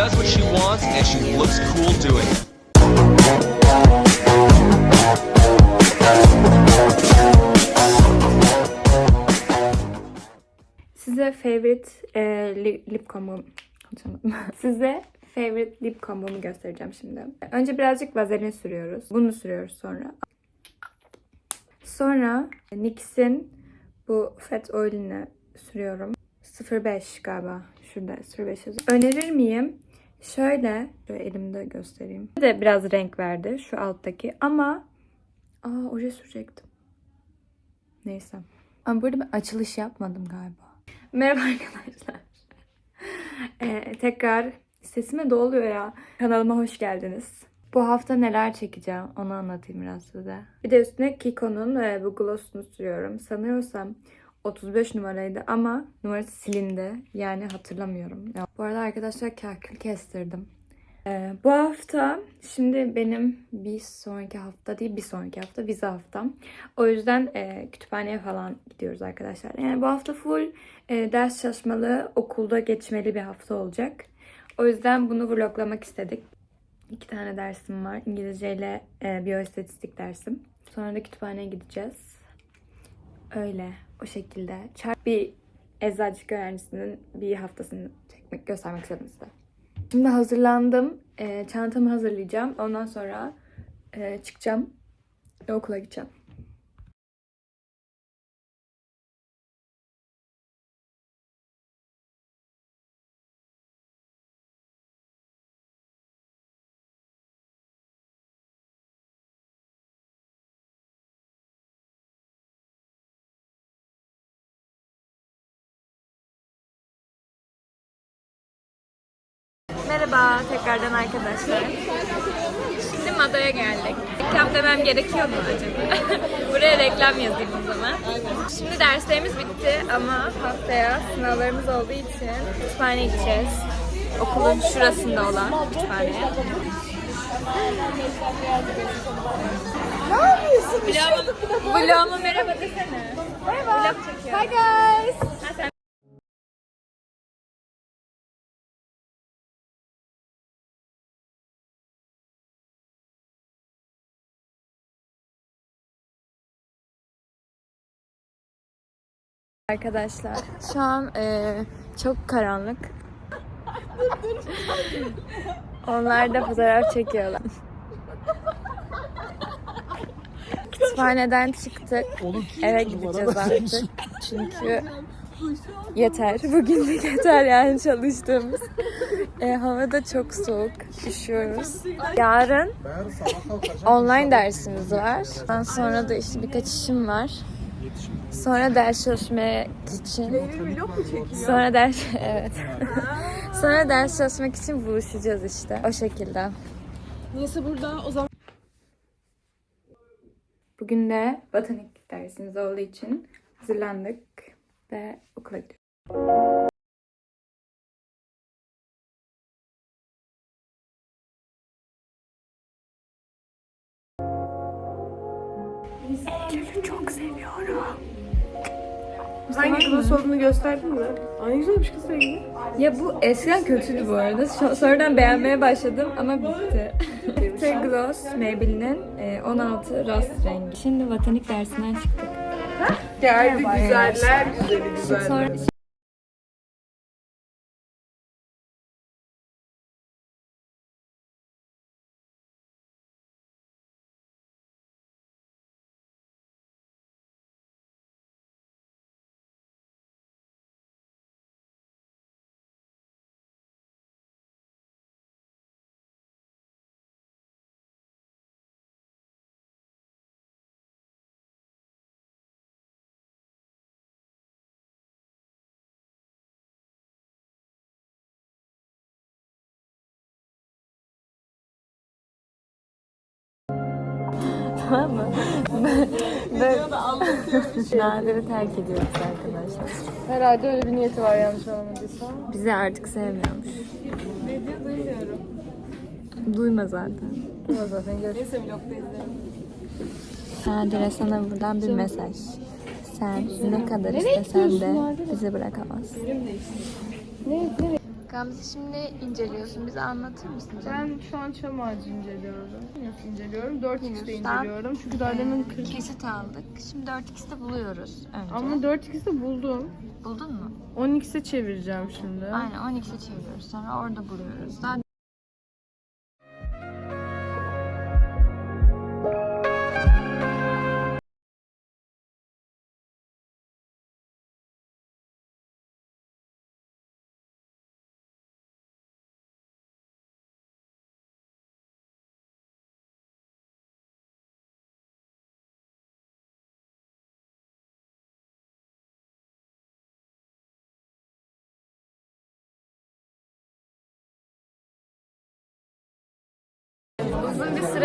does what she wants and she looks cool doing it. Size favorite e, li- lip combo konuşamadım. Size favorite lip combo'mu göstereceğim şimdi. Önce birazcık vazelin sürüyoruz. Bunu sürüyoruz sonra. Sonra NYX'in bu Fat Oil'ini sürüyorum. 05 galiba. Şurada 05 yazıyor. Önerir miyim? Şöyle, şöyle elimde göstereyim. De biraz renk verdi şu alttaki ama aa oje sürecektim. Neyse. Ama burada ben açılış yapmadım galiba. Merhaba arkadaşlar. Ee, tekrar sesime doluyor ya. Kanalıma hoş geldiniz. Bu hafta neler çekeceğim onu anlatayım biraz size. Bir de üstüne Kiko'nun e, bu gloss'unu sürüyorum. Sanıyorsam 35 numaraydı ama numarası silindi. Yani hatırlamıyorum. Ya, bu arada arkadaşlar kakül kestirdim. Ee, bu hafta şimdi benim bir sonraki hafta değil bir sonraki hafta vize haftam. O yüzden e, kütüphaneye falan gidiyoruz arkadaşlar. Yani bu hafta full e, ders çalışmalı, okulda geçmeli bir hafta olacak. O yüzden bunu vloglamak istedik. İki tane dersim var. İngilizce ile e, biyoistatistik dersim. Sonra da kütüphaneye gideceğiz. Öyle. O şekilde. Çarp bir eczacılık öğrencisinin bir haftasını çekmek, göstermek istedim size. Şimdi hazırlandım. E, çantamı hazırlayacağım. Ondan sonra e, çıkacağım. Ve okula gideceğim. Merhaba tekrardan arkadaşlar. Şimdi Mada'ya geldik. Reklam demem gerekiyor mu acaba? Buraya reklam yazayım o zaman. Şimdi derslerimiz bitti ama haftaya sınavlarımız olduğu için kütüphaneye gideceğiz. Okulun şurasında olan kütüphaneye. Ne yapıyorsun? Vloguma merhaba desene. Merhaba. Vlog çekiyorum. Hi guys. Ha, sen Arkadaşlar şu an eee, çok karanlık. Onlar da fotoğraf çekiyorlar. Kütüphaneden çıktık. Eve gideceğiz artık. Çünkü yeter. Bugünlük yeter yani çalıştığımız. E, hava da çok soğuk. Üşüyoruz. Yarın online dersimiz var. Ondan sonra da işte birkaç işim var. Sonra ders çalışmaya için sonra ders evet. sonra ders çalışmak için buluşacağız işte. O şekilde. Neyse burada o zaman Bugün de botanik dersimiz olduğu için hazırlandık ve okula gidiyoruz. Hangi gloss olduğunu gösterdin mi? Ay ne güzelmiş kız rengi. Ya bu eskiden kötüydü bu arada. So- Sonradan beğenmeye başladım ama bitti. Bitti Gloss Maybelline'in e, 16 Rust rengi. Şimdi botanik dersinden çıktık. Geldi güzeller güzeli güzeller. Sonra tamam mı? Nadir'i terk ediyoruz arkadaşlar. Herhalde öyle bir niyeti var yanlış anlamadıysam. Bizi artık sevmiyormuş. Ne diyor duymuyorum. Duyma zaten. Ama zaten gör. Neyse vlogda izlerim. Nadir'e sana buradan bir mesaj. Sen ne kadar istesen de bizi bırakamazsın. Ne? Nereye? Gamze şimdi inceliyorsun. Bize anlatır mısın? Ben şu an çam ağacı inceliyorum. Nasıl inceliyorum? 4x'te Yunus'tan, inceliyorum. Çünkü daha demin 40. Kesit aldık. Şimdi 4x'te buluyoruz önce. Ama 4x'te buldum. Buldun mu? 10x'e çevireceğim şimdi. Aynen 12'se çeviriyoruz. Sonra orada buluyoruz. Daha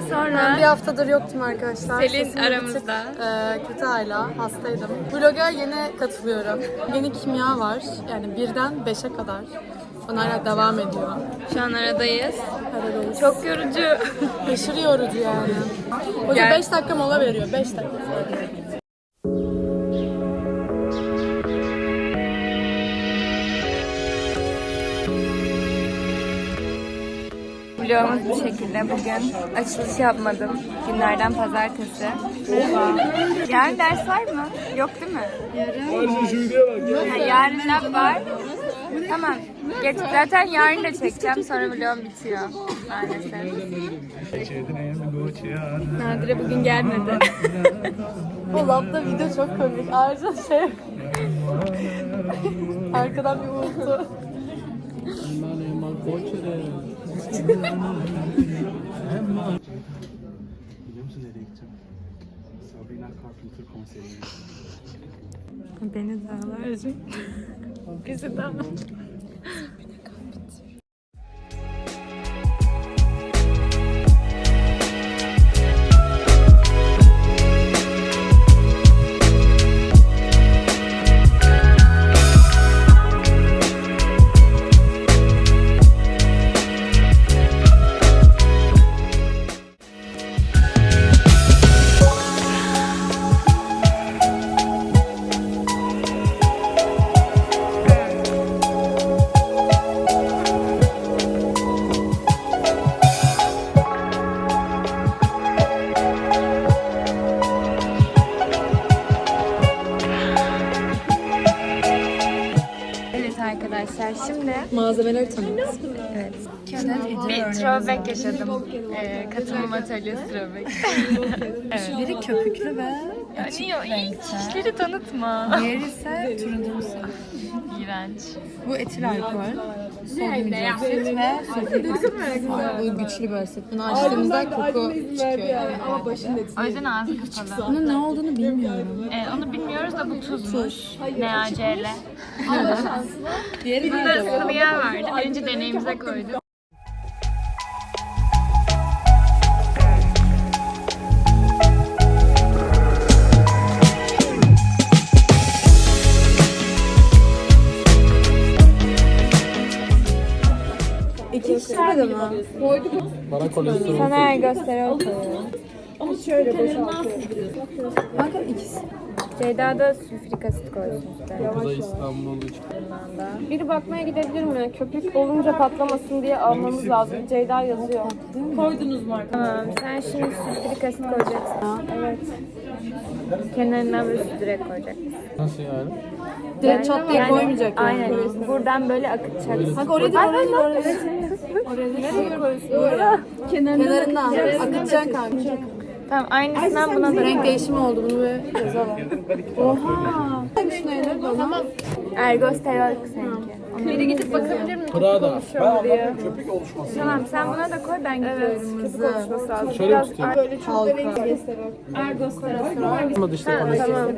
süre sonra Bir haftadır yoktum arkadaşlar. Selin Sesim aramızda. Tık, e, kötü hala. Hastaydım. Vloga yeni katılıyorum. Yeni kimya var. Yani birden beşe kadar. Sonra hala devam ediyor. şu an aradayız. Aradayız. Çok yorucu. Aşırı yorucu yani. Hoca Gel. 5 dakika mola veriyor. 5 dakika Vlogumuz bu şekilde. Bugün açılış yapmadım. Günlerden pazartesi. Yarın ders var mı? Yok değil mi? Yarın. Ha, yarın lab var. Tamam. Geç, zaten yarın da çekeceğim. Sonra vlogum bitiyor. Maalesef. Nadire bugün gelmedi. O labda video çok komik. Ayrıca şey... Arkadan bir uğultu. Biliyor musun nereye gideceğim? Sabrina Carpenter konserine. Beni dağlarca. Bizi dağlar. Malzemeleri tanıt. evet. Bir throwback yaşadım. Ee, katılım atölyesi throwback. evet. Biri köpüklü ve Yani yok, kişileri tanıtma. diğeri ise turuncumsu. İğrenç. Bu etil alkol, sodyum hidroksit ve. Bu güçlü bir asit. Bunu açtığımızda koku çıkıyor. Ama O yüzden ağzı kapalı. Bunun ne olduğunu bilmiyorum. Ee, onu bilmiyoruz da bu tuzmuş. NaCl. Diğeri Burada sıvı yağ vardı. Birinci deneyimize koyduk. Kişi de mi? Bana kolesterol Sana gösteriyor Kanka ikisi. Ceyda da sülfürik asit koysun İstanbul için. Biri bakmaya gidebilir mi? Köpük olunca patlamasın diye almamız lazım. Ceyda yazıyor. Koydunuz mu arkadaşlar? Tamam. Sen şimdi sülfürik asit koyacaksın. Evet. Kenarından böyle direkt koyacaksın. Nasıl yani? Direkt çat diye koymayacak yani. Aynen. Buradan böyle akıtacaksın. Kanka oraya değil, oraya değil, oraya değil. Nereye koyuyorsun? Kenarından akıtacaksın kanka. Tamam aynısından buna da Renk değişimi oldu bunu bir yazalım. Oha. Tamam. Ergosterol seninki. Biri gidip bakabilir mi? Prada. Ben anladım köpük oluşması. Tamam sen buna da koy ben gidiyorum. Köpük oluşması lazım. Şöyle Biraz tutayım. böyle çok da renk gösteriyor. Ergosterol. Olmadı işte. Tamam.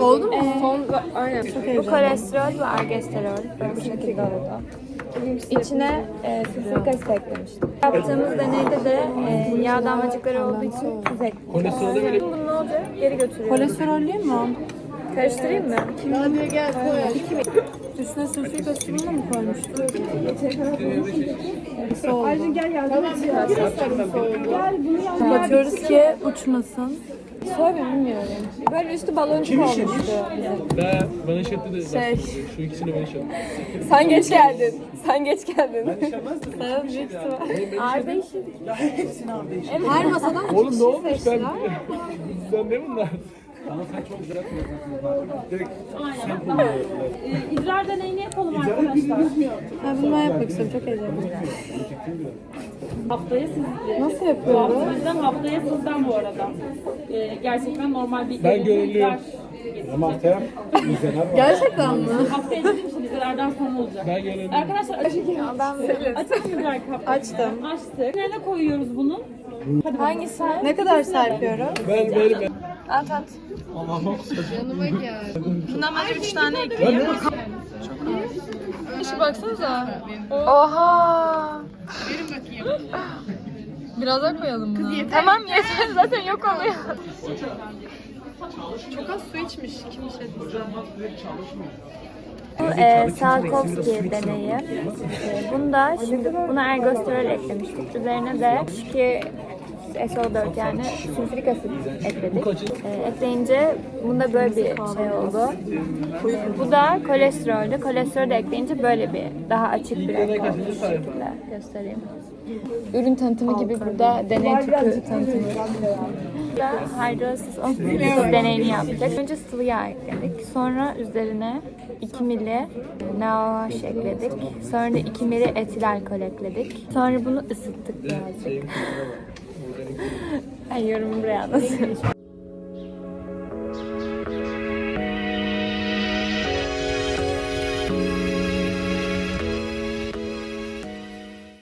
Oldu mu? Son, aynen. Bu kolesterol ve ergosterol. Böyle bu şekilde oldu. İçine e, sülfürik asit eklemiştim. Yaptığımız deneyde de e, yağ damlacıkları olduğu için tuz ekledim. Kolesterolü verip Bunu ne olacak? Geri götürüyorum. Kolesterollü mü? Karıştırayım mı? Hadi gel koy. Üstüne sülfürik asitini mi koymuştun? Ayrıca gel yardım et. Gel bunu yap. Kapatıyoruz ki uçmasın. Soyma bilmiyorum. Böyle üstü baloncuk olmuştu. Ben bana şartı da Şey. şu ikisini bana şartı. Sen geç geldin. Sen geç geldin. Ağır değişik. Her masadan Oğlum ne olmuş ben? Sen ne bunlar? İdrar deneyini yapalım arkadaşlar. Ben bunu yapmak istiyorum. Çok heyecanlıyım. Haftaya siz Nasıl bu yapıyoruz? hafta bizden haftaya sizden bu arada. Ee, gerçekten normal bir Ben gönüllüyüm. Ama haftaya Gerçekten mi? Haftaya dedim şimdi idrardan sonra olacak. ben gelelim. Arkadaşlar açık açık idrar kapı. Açtım. Açtık. Nereye koyuyoruz bunu? Hangisi? Ne kadar serpiyorum? Ben benim. At at. Bundan bence 3 tane ekleyeyim. Şu baksanıza. Oha. Biraz daha koyalım bunu. Tamam yeter zaten yok oluyor. Çok az su içmiş. Kim şey Bu e, Salkovski deneyi. E, bunda şimdi buna ergosterol eklemiştik. Üzerine de ki SO4 yani sülfürik asit ekledik. E, ekleyince bunda böyle bir şey oldu. Bu da kolesteroldü. Kolesterol de ekleyince böyle bir daha açık bir renk oldu. Şu şekilde göstereyim. Ürün tanıtımı gibi burada deney tüpü tanıtımı. Burada hidrolisis of deneyini yaptık. Önce sıvı yağ ekledik. Sonra üzerine 2 mili NaOH ekledik. Sonra da 2 mili etil alkol ekledik. Sonra bunu ısıttık birazcık. Ay yorumu buraya anlatıyorum.